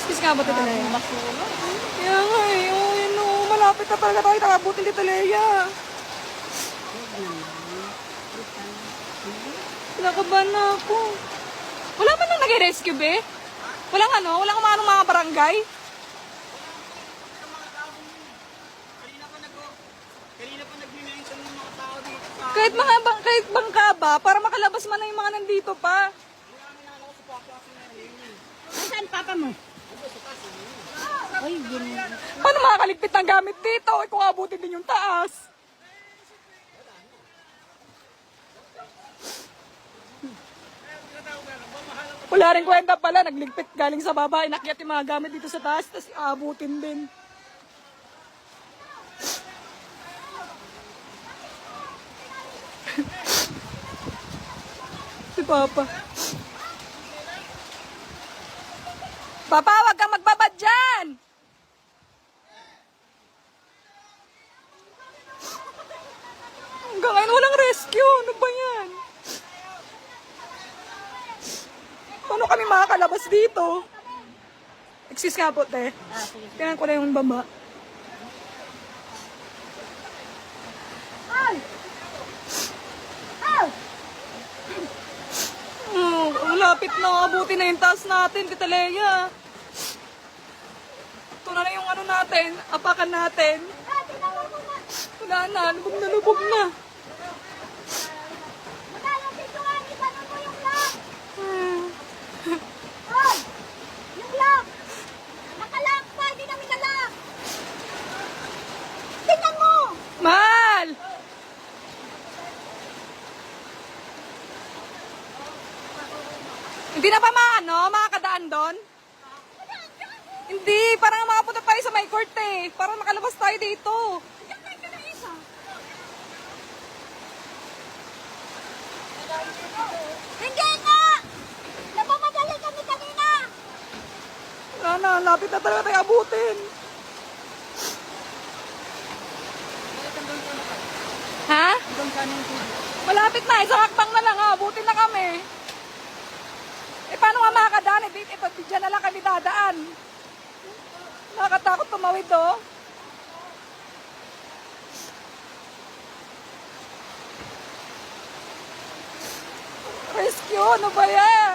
Excuse nga ba ito Leia? Kaya nga eh, oh, yun oh, malapit na talaga tayo nakabutin dito Leia. Nakabahan na ako. Wala man nang nag-rescue be? Walang ano, walang umanong mga barangay? Kahit mga bang, kahit bangka ba, para makalabas man na yung mga nandito pa. Saan papa mo? Ay, ganun. Paano makakaligpit ng gamit dito? Eh, kung abutin din yung taas. Wala rin kwenta pala, nagligpit galing sa baba, inakyat yung mga gamit dito sa taas, tapos aabutin din. Papa. Papa, wag kang magbabad dyan! Hanggang ngayon walang rescue. Ano ba yan? Paano kami makakalabas dito? Excuse nga po, te. Tingnan ko na yung baba. Oh, ang lapit na. Abuti na yung taas natin, Tita Leia. Ito na na yung ano natin, apakan natin. Wala na, lubog na lubog na. Hmm. Yung lock! Nakalock pa! Hindi namin nalock! Tingnan mo! Mahal! Hindi na pa maano, makakadaan doon? Hindi, parang makapunta tayo sa may court eh. Para makalabas tayo dito. Hindi nga! Napamadali kami kanina! Wala na, lapit na talaga tayo abutin. Ha? Malapit na, isang hakbang na lang ha. Abutin na kami. Eh, ito, dyan na lang kami dadaan. Nakakatakot tumawid, oh. Rescue, ano ba yan?